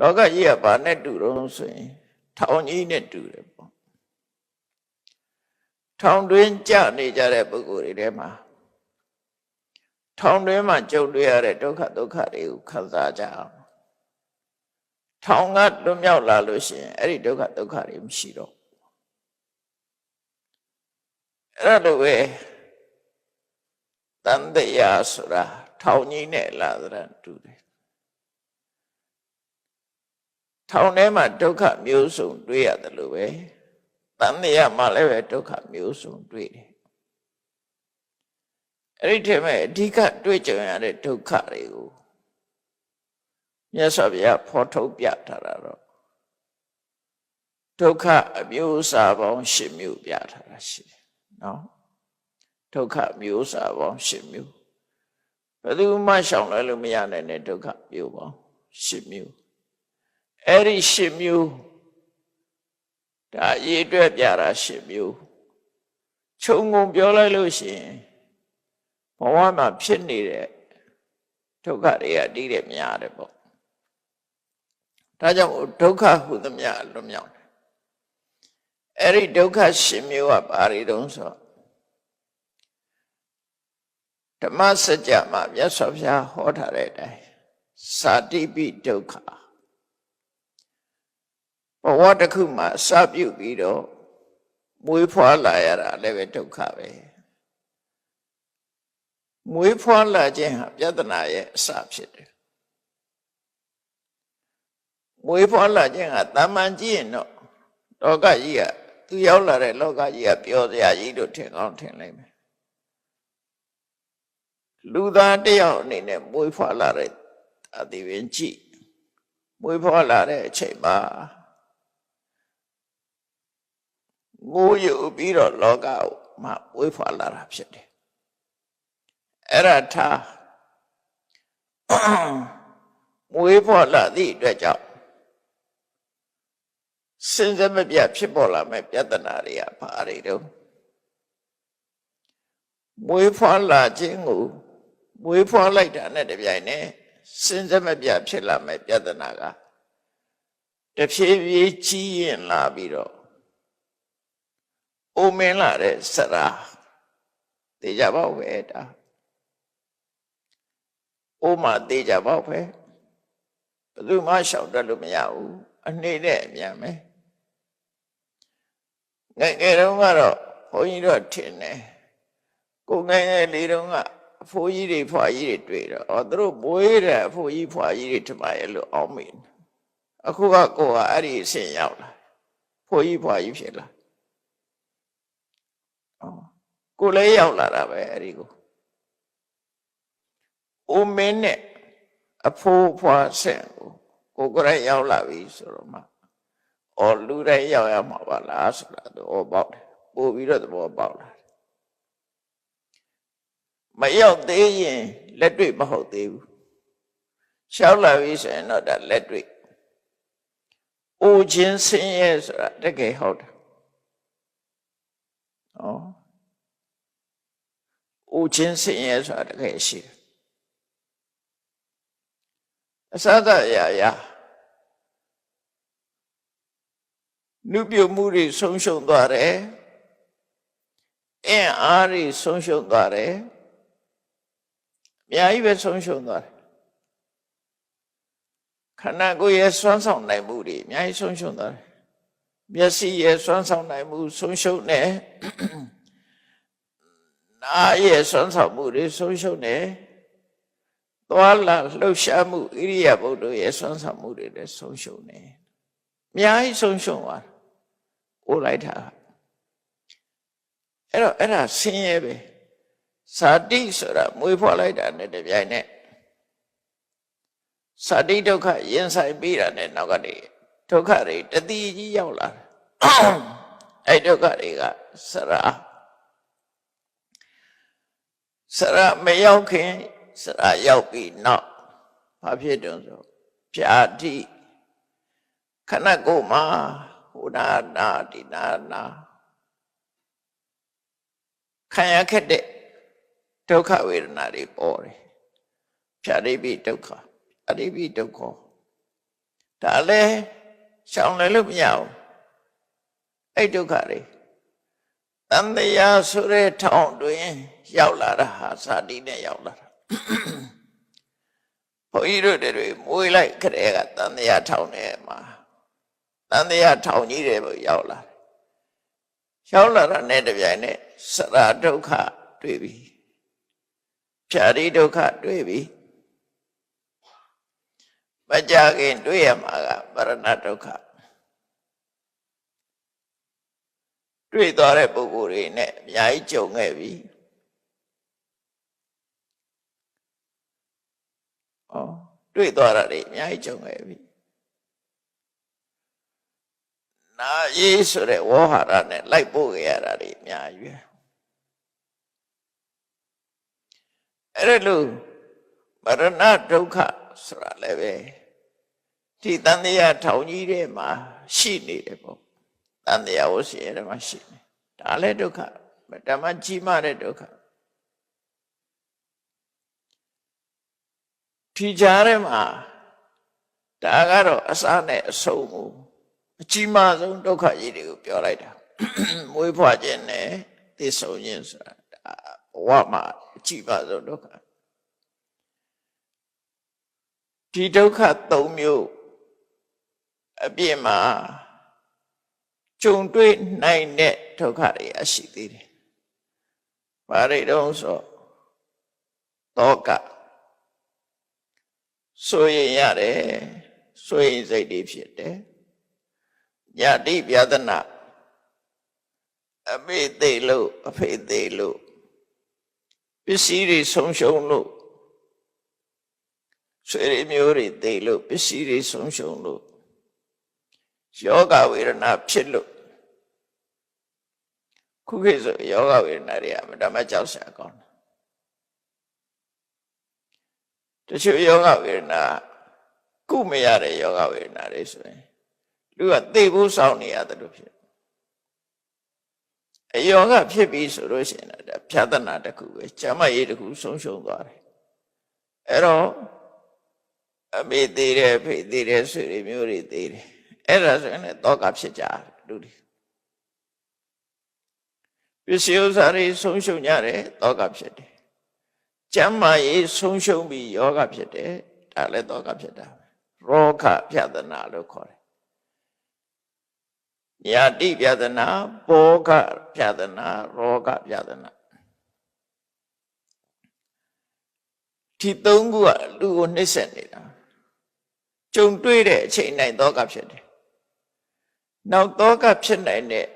လောကကြီးကဘာနဲ့တူတော့ဆိုရင်ထောင်ကြီးနဲ့တူတယ်ပေါ့ထောင်တွင်းကြနေကြတဲ့ပုဂ္ဂိုလ်တွေထဲမှာထောင်တွင်းမှာကြုံတွေ့ရတဲ့ဒုက္ခဒုက္ခတွေကိုခံစားကြအောင်ထောင်ကလွတ်မြောက်လာလို့ရှိရင်အဲ့ဒီဒုက္ခဒုက္ခတွေမရှိတော့အဲ့ဒါလိုပဲတန်တရားဆိုတာထောင်ကြီးနဲ့လာတဲ့တူတယ် ထောင်ထဲမှာဒုက္ခမျိုးစုံတွေ့ရတယ်လို့ပဲတန်တရားမှာလည်းပဲဒုက္ခမျိုးစုံတွေ့တယ်အဲ့ဒီထဲမှာအဓိကတွေ့ကြုံရတဲ့ဒုက္ခတွေကိုမြတ်စွာဘုရားဖော်ထုတ်ပြထားတာတော့ဒုက္ခအမျိုးအစားပေါင်း၈မျိုးပြထားတာရှိတယ်နော်ဒုက္ခမျိုးအစားပေါင်း၈မျိုးဘယ်သူမှရှောင်လွှဲလို့မရနိုင်တဲ့ဒုက္ခမျိုးပေါင်း၈မျိုး အဲ့ဒီ၈မျိုးဒါအရေးအတွက်ပြတာ၈မျိုးခြုံငုံပြောလိုက်လို့ရှိရင်ဘဝမှာဖြစ်နေတဲ့ဒုက္ခတွေကတည်တယ်များတယ်ပေါ့ဒါကြောင့်ဒုက္ခဟုသမျှလွတ်မြောက်တယ်အဲ့ဒီဒုက္ခရှင်မျိုးကဘာတွေတုံးဆိုဓမ္မစကြာမှာမြတ်စွာဘုရားဟောထားတဲ့အတိုင်းစာတိပိဒုက္ခ ဘဝတစ်ခုမှာစပြုတ်ပြီးတော့မွေးဖွားလာရတာလည်းပဲဒုက္ခပဲမွေးဖွားလာခြင်းဟာပြဿနာရဲ့အစဖြစ်တယ်မွေးဖွားလာခြင်းဟာတာမန်ကြည့်ရင်တော့လောကကြီးကသူရောက်လာတဲ့လောကကြီးကပျော်စရာကြီးလို့ထင်ကောင်းထင်လိုက်မယ်လူသားတယောက်အနေနဲ့မွေးဖွားလာတဲ့အတိပင်ကြည့်မွေးဖွားလာတဲ့အချိန်မှာ ငိုယူပြီးတော့လောကကိုမှမွေးဖွားလာတာဖြစ်တယ်အဲ့ဒါထားမွေးဖွားလာသည့်အတွက်ကြောင့်စင်စမပြတ်ဖြစ်ပေါ်လာမဲ့ပြဿနာတွေကဘာတွေတုံးမွေးဖွားလာခြင်းကိုမွေးဖွားလိုက်တာနဲ့တပြိုင်နက်စင်စမပြတ်ဖြစ်လာမဲ့ပြဿနာကတဖြည်းဖြည်းကြီးရင်လာပြီးတော့ အိုမင်းလာတဲ့စရာသိကြပါ့ပဲဒါအိုမသိကြပါ့ပဲဘယ်သူမှရှောင်တတ်လို့မရဘူးအနှိမ့်နဲ့အမြန်ပဲငယ်ငယ်တုန်းကတော့ဘုန်းကြီးတို့ထင်တယ်ကိုငယ်ငယ်လေးတုန်းကအဖိုးကြီးတွေဖွာကြီးတွေတွေ့တော့အော်သူတို့ဘွေးတဲ့အဖိုးကြီးဖွာကြီးတွေထမရဲ့လို့အောင်းမိတယ်အခုကကိုကအဲ့ဒီအဆင့်ရောက်လာဖိုးကြီးဖွာကြီးဖြစ်လာအော် ကိုလည်းရောက်လာတာပဲအဲ့ဒီကိုအိုမင်းနဲ့အဖိုးဖွာဆင့်ကိုကိုကိုယ်တိုင်ရောက်လာပြီဆိုတော့မှအော်လူတိုင်းရောက်ရမှာပါလားဆိုတာသဘောပေါက်တယ်ပို့ပြီးတော့သဘောပေါက်လာတယ်မရောက်သေးရင်လက်တွေ့မဟုတ်သေးဘူးရှောက်လာပြီဆိုရင်တော့ဒါလက်တွေ့အိုခြင်းဆင်းရဲဆိုတာတကယ်ဟုတ်တယ် ဩအိုခြင်းဆင်းရဲဆိုတာတကယ်ရှိတယ်အစသအရာရာနုပြုမှုတွေဆုံးရှုံးသွားတယ်အင်းအားတွေဆုံးရှုံးသွားတယ်အများကြီးပဲဆုံးရှုံးသွားတယ်ခန္ဓာကိုယ်ရဲ့စွမ်းဆောင်နိုင်မှုတွေအများကြီးဆုံးရှုံးသွားတယ် မျက်စိရဲ့စွမ်းဆောင်နိုင်မှုဆုံးရှုံးတယ်နားရဲ့စွမ်းဆောင်မှုတွေဆုံးရှုံးတယ်သွားလာလှုပ်ရှားမှုဣရိယာပုဒ်တို့ရဲ့စွမ်းဆောင်မှုတွေလည်းဆုံးရှုံးတယ်အများကြီးဆုံးရှုံးသွားတယ်အိုးလိုက်တာအဲ့တော့အဲ့ဒါဆင်းရဲပဲဇာတိဆိုတာမွေးဖွားလိုက်တာနဲ့တပြိုင်နက်ဇာတိဒုက္ခရင်ဆိုင်ပြီးတာနဲ့နောက်ကနေဒုက္ခတွေတတိကြီးရောက်လာတယ် အဲ့ဒုက္ခတွေကစရာစရာမရောက်ခင်စရာရောက်ပြီးနောက်ဘာဖြစ်တုံးဆိုဖြာတိခဏကိုမှာဟိုနာနာဒီနာနာခံရခဲ့တဲ့ဒုက္ခဝေဒနာတွေပေါ်တယ်ဖြာရိပိဒုက္ခအရိပိဒုက္ခဒါလည်းရှောင်လည်းလို့မရဘူး အဲ့ဒုက္ခတွေတန်တရားဆိုတဲ့ထောင်တွင် ရောက်လာတာဟာစာတိနဲ့ရောက်လာတာဘုန်းကြီးတို့တွေမွေးလိုက်ခရဲကတန်တရားထောင်ထဲမှာတန်တရားထောင်ကြီးတွေပေါ့ရောက်လာတယ်ရောက်လာတာနဲ့တပြိုင်နက်စရာဒုက္ခတွေ့ပြီဖြာတိဒုက္ခတွေ့ပြီမကြခင်တွေ့ရမှာကပရဏဒုက္ခ တွေ့သွားတဲ့ပုဂ္ဂိုလ်တွေနဲ့အများကြီးကြုံခဲ့ပြီ။ဩတွေ့သွားတာတွေအများကြီးကြုံခဲ့ပြီ။နာရေးဆိုတဲ့ဝေါဟာရနဲ့လိုက်ပို့ခဲ့ရတာတွေအများကြီးပဲ။အဲ့ဒါလို့မရဏဒုက္ခဆိုတာလည်းပဲဒီတန်တရားထောင်ကြီးထဲမှာရှိနေတယ်ပေါ့ တန်တရားဝစီထဲမှာရှိနေဒါလည်းဒုက္ခဓမ္မကြီးမားတဲ့ဒုက္ခဒီကြားထဲမှာဒါကတော့အစားနဲ့အဆုံးကိုအကြီးမားဆုံးဒုက္ခကြီးတွေကိုပြောလိုက်တာမွေးဖွားခြင်းနဲ့သိဆုံးခြင်းဆိုတာဒါဘဝမှာအကြီးမားဆုံးဒုက္ခဒီဒုက္ခ၃မျိုးအပြည့်မှာ ကြုံတွေ့နိုင်တဲ့ဒုက္ခတွေအရှိသေးတယ်။ဘာတွေတုံးဆိုတောကဆိုရင်ရတယ်ဆိုရင်စိတ်တွေဖြစ်တယ်။ညာတိပြဒနာအမေသေးလို့အဖေသေးလို့ပစ္စည်းတွေဆုံးရှုံးလို့ဆွေတွေမျိုးတွေသေလို့ပစ္စည်းတွေဆုံးရှုံးလို့ ယောဂဝေဒနာဖြစ်လို့ခုခေတ်ဆိုယောဂဝေဒနာတွေအမတမကြောက်စရာကောင်းတယ်တချို့ယောဂဝေဒနာကုမရတဲ့ယောဂဝေဒနာတွေဆိုရင်လူကသိဖို့စောင့်နေရတယ်လို့ဖြစ်အယောဂဖြစ်ပြီဆိုလို့ရှိရင်ဒါဖြာသနာတစ်ခုပဲကျမ်းမရေးတစ်ခုဆုံးရှုံးသွားတယ်အဲ့တော့အမေသေးတယ်ဖေသေးတယ်ဆွေတွေမျိုးတွေသေးတယ် အဲ့ဒါဆိုရင်လည်းတောကဖြစ်ကြတယ်လူတွေပစ္စည်းဥစ္စာတွေဆုံးရှုံးကြတယ်တောကဖြစ်တယ်ကျမ်းမာရေးဆုံးရှုံးပြီးယောဂဖြစ်တယ်ဒါလည်းတောကဖြစ်တာရောဂပြဒနာလို့ခေါ်တယ်ညာတိပြဒနာဘောဂပြဒနာရောဂပြဒနာဒီသုံးခုကလူကိုနှိမ့်ဆက်နေတာကြုံတွေ့တဲ့အချိန်တိုင်းသောကဖြစ်တယ်။ နောက်သောကဖြစ်နိုင်တဲ့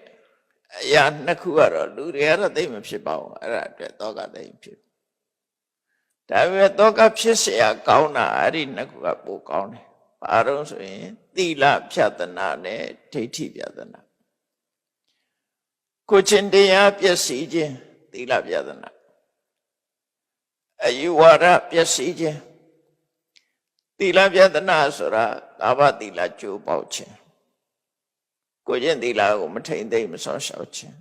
အရာနှစ်ခုကတော့လူတွေကတော့သိမဖြစ်ပါဘူးအဲ့ဒါအတွက်သောကသိဖြစ်။ဒါပေမဲ့သောကဖြစ်เสียကောင်းတာအဲ့ဒီနှစ်ခုကပိုကောင်းတယ်။ဘာလို့ဆိုရင်သီလဖြတ်တနာနဲ့ဒိဋ္ဌိဖြတ်တနာကိုချင်းတရားပျက်စီးခြင်းသီလဖြတ်တနာအယူဝါဒပျက်စီးခြင်းသီလပြဒနာဆိုတာကာဘသီလကြိုးပေါက်ခြင်း ကိုကျင့်သီလကိုမထိန်သိမ့်မဆောရှောက်ခြင်း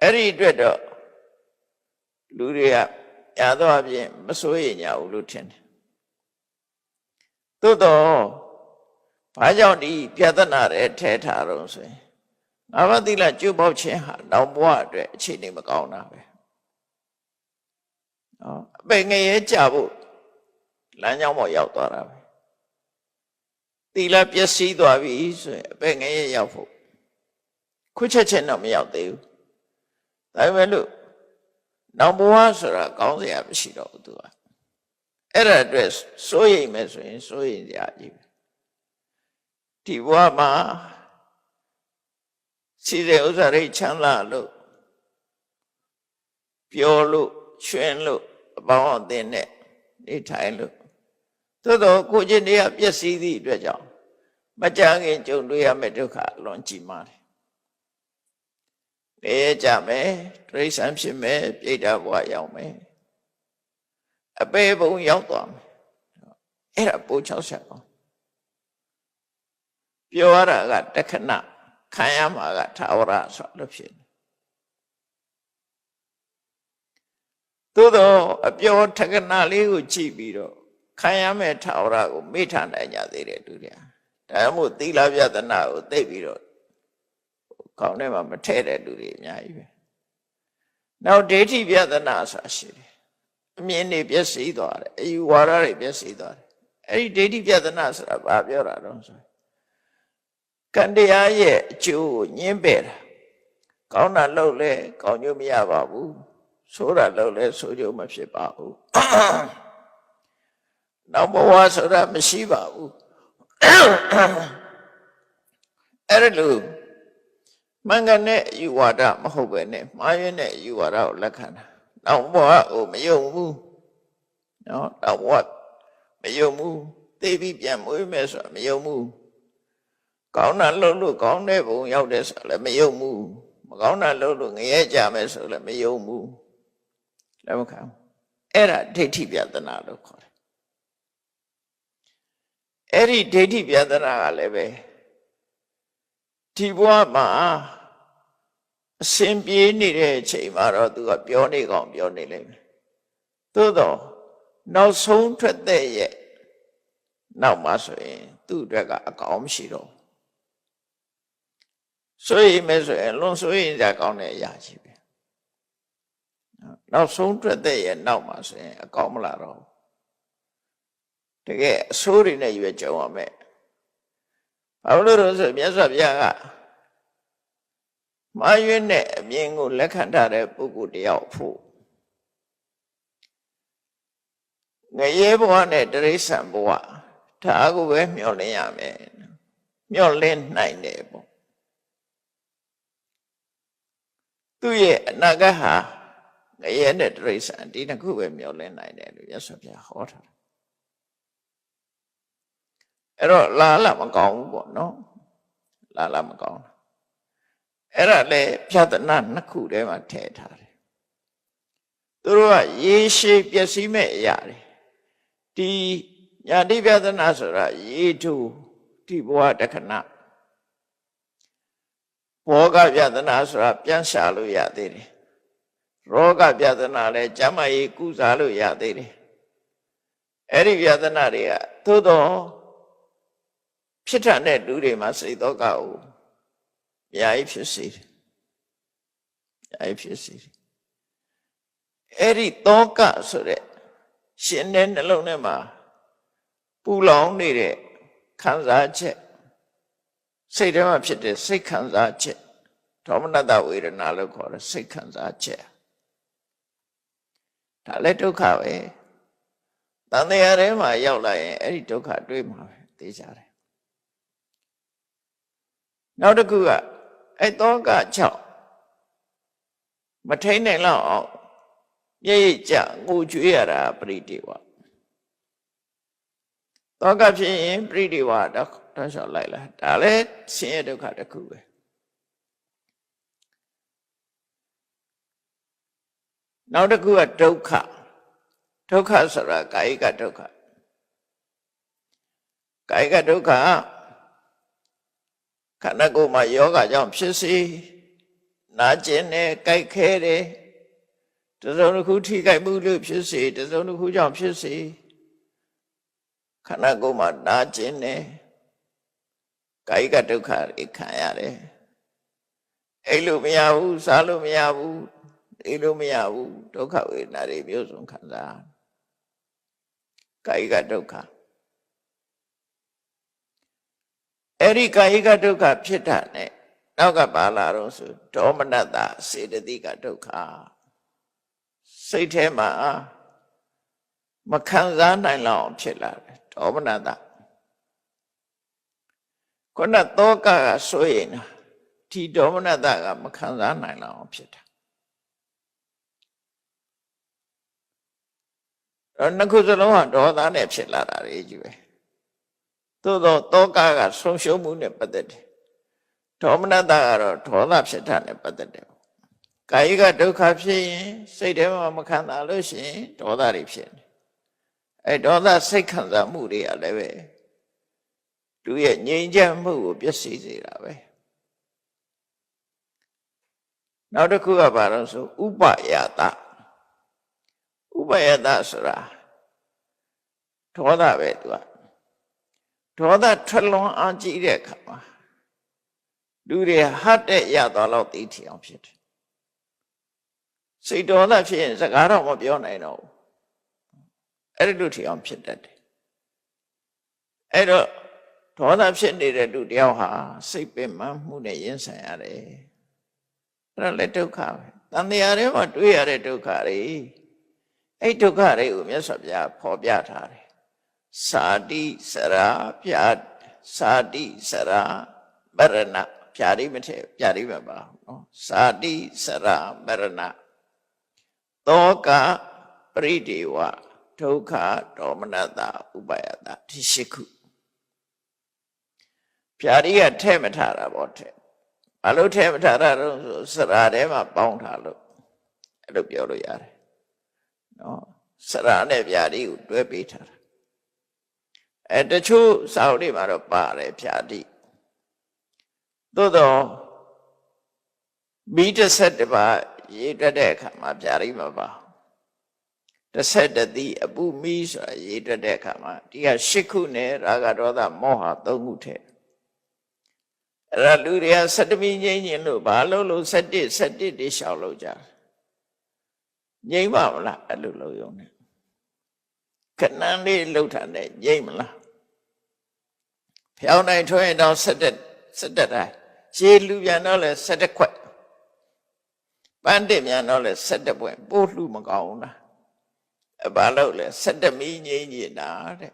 အဲ့ဒီအတွက်တော့လူတွေကရတော့အပြင်မစိုးရိမ်ကြဘူးလို့ထင်တယ်သို့တော့ဘာကြောင့်ဒီပြဒနာတဲ့ထဲထားတော့ဆိုရင်ငါးပါးသီလကြိုးပေါက်ခြင်းဟာနောက်ဘဝအတွက်အခြေအနေမကောင်းတာပဲနော်အပင်ငရဲကြဖို့လမ်းကြောင်းပေါ်ရောက်သွားတာပဲ သီလပျက်စီးသွားပြီဆိုရင်အပင်ငရဲရောက်ဖို့ခွချက်ချက်တော့မရောက်သေးဘူးဒါပေမဲ့လို့နောက်ဘဝဆိုတာကောင်းစရာမရှိတော့ဘူးသူကအဲ့ဒါအတွက်စိုးရိမ်မယ်ဆိုရင်စိုးရိမ်စရာကြီးပဲဒီဘဝမှာစီတဲ့ဥစ္စာတွေချမ်းသာလို့ပျော်လို့ရွှင်လို့အပေါင်းအသင်းနဲ့နေထိုင်လို့ သို့တော့ကိုချင်းတရားပျက်စီးသည့်အတွက်ကြောင့်မကြခင်ကြုံတွေ့ရမယ့်ဒုက္ခအလွန်ကြီးမားတယ်။နေကြမယ်တိရစ္ဆာန်ဖြစ်မယ်ပြိတ္တာဘဝရောက်မယ်။အပေဘုံရောက်သွားမယ်။အဲ့ဒါပိုးချောက်ဆက်ကောပြောရတာကတခဏခံရမှာကသာဝရဆိုလို့ဖြစ်တယ်သို့တော့အပြောထကနာလေးကိုကြည့်ပြီးတော့ ခံရမဲ့ထာဝရကိုမေ့ထားနိုင်ကြသေးတယ်သူတွေကဒါမှမဟုတ်သီလပြဒနာကိုသိပြီးတော့ကောင်းထဲမှာမထည့်တဲ့လူတွေအများကြီးပဲနောက်ဒိဋ္ဌိပြဒနာဆိုတာရှိတယ်အမြင်တွေပျက်စီးသွားတယ်အယူဝါဒတွေပျက်စီးသွားတယ်အဲ့ဒီဒိဋ္ဌိပြဒနာဆိုတာဘာပြောတာတော့ဆိုကံတရားရဲ့အကျိုးကိုညှင်းပယ်တာကောင်းတာလုပ်လဲကောင်းကျိုးမရပါဘူးဆိုးတာလုပ်လဲဆိုးကျိုးမဖြစ်ပါဘူး နောက်ဘဝဆိုတာမရှိပါဘူးအဲ့ဒါလို့မင်္ဂနဲ့ယူဝါဒမဟုတ်ပဲနဲ့မှားရင်းတဲ့ယူဝါဒကိုလက်ခံတာနောက်ဘဝကိုမယုံဘူးနော်နောက်ဘဝမယုံဘူးသိပြီးပြန်မွေးမယ်ဆိုတာမယုံဘူးကောင်းတာလုပ်လို့ကောင်းတဲ့ဘုံရောက်တယ်ဆိုတာလည်းမယုံဘူးမကောင်းတာလုပ်လို့ငရဲကြမယ်ဆိုလည်းမယုံဘူးလက်မခံဘူးအဲ့ဒါဒိဋ္ဌိပြဒနာလို့ခေါ်တယ် အဲ့ဒီဒိဋ္ဌိပြဒနာကလည်းပဲဒီဘဝမှာအစဉ်ပြေးနေတဲ့အချိန်မှာတော့သူကပြောနေကောင်ပြောနေလိမ့်မယ်သို့တော့နောက်ဆုံးထွက်တဲ့ရဲ့နောက်မှာဆိုရင် သူ့အတွက်ကအကောင်မရှိတော့ဆိုရင်မဲဆိုရင်လွန်ဆိုရင်ကြကောင်းတဲ့အရာကြီးပဲနောက်ဆုံးထွက်တဲ့ရဲ့နောက်မှာဆိုရင်အကောင်မလာတော့ တကယ်အဆိုးတွေနဲ့ရွေးကြုံရမယ်ဘာလို့လဲဆိုမြတ်စွာဘုရားကမာရွေးနဲ့အမြင်ကိုလက်ခံထားတဲ့ပုဂ္ဂိုလ်တယောက်ဖို့ငရဲဘဝနဲ့တရိษံဘဝဒါကိုပဲမျှော်လင့်ရမယ်မျှော်လင့်နိုင်တယ်ပေါ့သူ့ရဲ့အနာဂတ်ဟာငရဲနဲ့တရိษံဒီနှစ်ခုပဲမျှော်လင့်နိုင်တယ်လို့ရသော်ပြဟောထားတယ် အဲ့တော့လာလာမကောင်းဘူးပေါ့နော်လာလာမကောင်းအဲ့ဒါလေဖြတ်တနာနှစ်ခုထဲမှာထည့်ထားတယ်သူတို့ကရေရှည်ပျက်စီးမဲ့အရာတွေဒီညာတိပြဒနာဆိုတာရေထုဒီဘဝတခဏဘောဂပြဒနာဆိုတာပြန်ရှာလို့ရသေးတယ်ရောဂပြဒနာလည်းကျမ်းမာရေးကုစားလို့ရသေးတယ်အဲ့ဒီပြဒနာတွေကသို့တော့ ဖြစ်ထတဲ့လူတွေမှာစိတ်တော့ကိုအများကြီးဖြစ်စေတယ်အများကြီးဖြစ်စေတယ်အဲ့ဒီတောကဆိုတဲ့ရှင်တဲ့နှလုံးထဲမှာပူလောင်နေတဲ့ခံစားချက်စိတ်ထဲမှာဖြစ်တဲ့စိတ်ခံစားချက်ဒေါမနတဝေဒနာလို့ခေါ်တယ်စိတ်ခံစားချက်ဒါလည်းဒုက္ခပဲတန်တရားထဲမှာရောက်လာရင်အဲ့ဒီဒုက္ခတွေ့မှာပဲသိကြတယ် နောက်တစ်ခုကအဲ့တောက6မထိန်နိုင်လောက်အောင်ပြည့်ကြငိုကြွေးရတာပရိဒေဝတောကဖြစ်ရင်ပရိဒေဝတော့တော့လျှောက်လိုက်လာဒါလည်းဆင်းရဲဒုက္ခတစ်ခုပဲနောက်တစ်ခုကဒုက္ခဒုက္ခဆိုတာကာယကဒုက္ခကာယကဒုက္ခ ခန္ဓာကိုယ်မှာယောဂကြောင့်ဖြစ်စေနာကျင်တယ်ကြိုက်ခဲတယ်တစုံတစ်ခုထိကြိုက်မှုလို့ဖြစ်စေတစုံတစ်ခုကြောင့်ဖြစ်စေခန္ဓာကိုယ်မှာနာကျင်တယ်ကာယကဒုက္ခတွေခံရတယ်အဲ့လိုမရဘူးစားလို့မရဘူးအိလို့မရဘူးဒုက္ခဝေဒနာတွေမျိုးစုံခံစားကာယကဒုက္ခ အဲ့ဒီကာယကဒုက္ခဖြစ်တာ ਨੇ နောက်ကပါလာတော့ဆိုဒေါမနတစေတသိကဒုက္ခစိတ်ထဲမှာမခံစားနိုင်လောက်ဖြစ်လာတယ်ဒေါမနတခုနသောကကဆိုရင်ဒီဒေါမနတကမခံစားနိုင်လောက်ဖြစ်တာအဲ့နှစ်ခုစလုံးကဒေါသနဲ့ဖြစ်လာတာတွေကြီးပဲ သို့တော့တောကကဆုံးရှုံးမှုနဲ့ပတ်သက်တယ်ဒေါမနတကတော့ဒေါသဖြစ်တာနဲ့ပတ်သက်တယ်ကာယကဒုက္ခဖြစ်ရင်စိတ်ထဲမှာမခံတာလို့ရှိရင်ဒေါသတွေဖြစ်တယ်အဲဒေါသစိတ်ခံစားမှုတွေကလည်းပဲသူရဲ့ငြိမ်ချမ်းမှုကိုပျက်စီးစေတာပဲနောက်တစ်ခုကဘာလို့ဆိုဥပယတဥပယတဆိုတာဒေါသပဲသူက ဒေါသထွက်လွန်အားကြီးတဲ့အခါမှာလူတွေဟတ်တဲ့ရသွားတော့သိထီအောင်ဖြစ်တယ်စိတ်ဒေါသဖြစ်ရင်စကားတော့မပြောနိုင်တော့ဘူးအဲ့ဒီလိုထီအောင်ဖြစ်တတ်တယ်အဲ့တော့ဒေါသဖြစ်နေတဲ့လူတယောက်ဟာစိတ်ပင်ပန်းမှုနဲ့ရင်ဆိုင်ရတယ်အဲ့ဒါလည်းဒုက္ခပဲတန်တရားထဲမှာတွေ့ရတဲ့ဒုက္ခတွေအဲ့ဒုက္ခတွေကိုမြတ်စွာဘုရားဖော်ပြထားတယ် စာတိစရာပြာစာတိစရာမရဏဖြာတိမထဲဖြာတိမပါဘူးနော်စာတိစရာမရဏသောကပရိဒေဝဒုက္ခဒေါမနတဥပယတဒီရှိခုဖြာတိကထဲမထားတာပေါ့ထဲဘာလို့ထဲမထားတာတော့ဆိုစရာထဲမှာပေါင်းထားလို့အဲ့လိုပြောလို့ရတယ်နော်စရာနဲ့ဖြာတိကိုတွဲပေးထားတာ အဲတချို့စာအုပ်တွေမှာတော့ပါတယ်ဖြာတိသို့တော့မိတစ်ဆက်တစ်ပါးရေးတတ်တဲ့အခါမှာဖြာတိမပါတစ်ဆက်တည်းအပုမိဆိုတာရေးတတ်တဲ့အခါမှာဒီကရှစ်ခုနဲ့ရာဂဒေါသမောဟသုံးခုထဲအဲ့ဒါလူတွေကစတမီငိမ့်ညင်လို့ဘာလို့လို့စက်တစ်စက်တစ်တိရှောက်လို့ကြတယ်ငိမ့်ပါမလားအဲ့လိုလို့ယုံတယ်ခဏလေးလှုပ်တာနဲ့ငိမ့်မလား ဖျောင်းနိုင်ထွရင်တော့ဆက်တက်ဆက်တက်တိုင်းရှည်လူပြန်တော့လဲဆက်တက်ခွက်ပန်းတစ်ပြန်တော့လဲဆက်တက်ပွင့်ပို့လှမကောင်းဘူးလားအဘာလို့လဲဆက်တက်မီငိမ့်နေတာတဲ့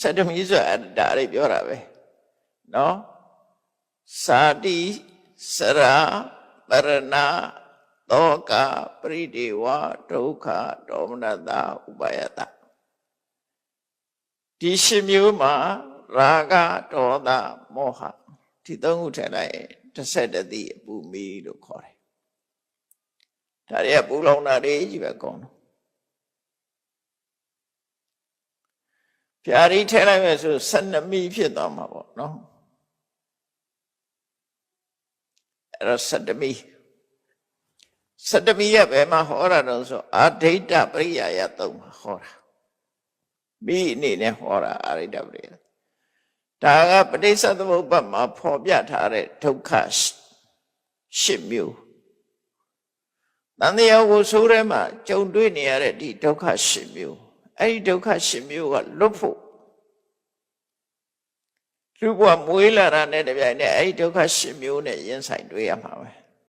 ဆက်တက်မီဆိုတာဒါလေးပြောတာပဲနော်စာတိစရာပရဏသောကပရိဒေဝဒုက္ခဒေါမနတဥပယတဒီရှင်မျိုးမှာ ရာဂဒေါသမောဟဒီသုံးခုထည့်လိုက်ရင်တစ်ဆက်တည်းအပူမီလို့ခေါ်တယ်ဒါတွေကပူလောင်တာတွေကြီးပဲကောင်းတော့ဖြာရီထည့်လိုက်မယ်ဆို12မီဖြစ်သွားမှာပေါ့နော်အဲ့တော့12မီ12မီရဲ့ဘယ်မှာဟောတာတော့ဆိုအာဒိဋ္ဌပရိယာယသုံးမှာဟောတာမိအနေနဲ့ဟောတာအာဒိဋ္ဌပရိယာ ဒါကပဋိစ္စသမုပ္ပါမှာဖော်ပြထားတဲ့ဒုက္ခရှစ်မျိုးတန်တရားကိုဆိုးထဲမှာကြုံတွေ့နေရတဲ့ဒီဒုက္ခရှစ်မျိုးအဲ့ဒီဒုက္ခရှစ်မျိုးကလွတ်ဖို့လူဘဝမွေးလာတာနဲ့တပြိုင်နက်အဲ့ဒီဒုက္ခရှစ်မျိုးနဲ့ရင်ဆိုင်တွေ့ရမှာပဲ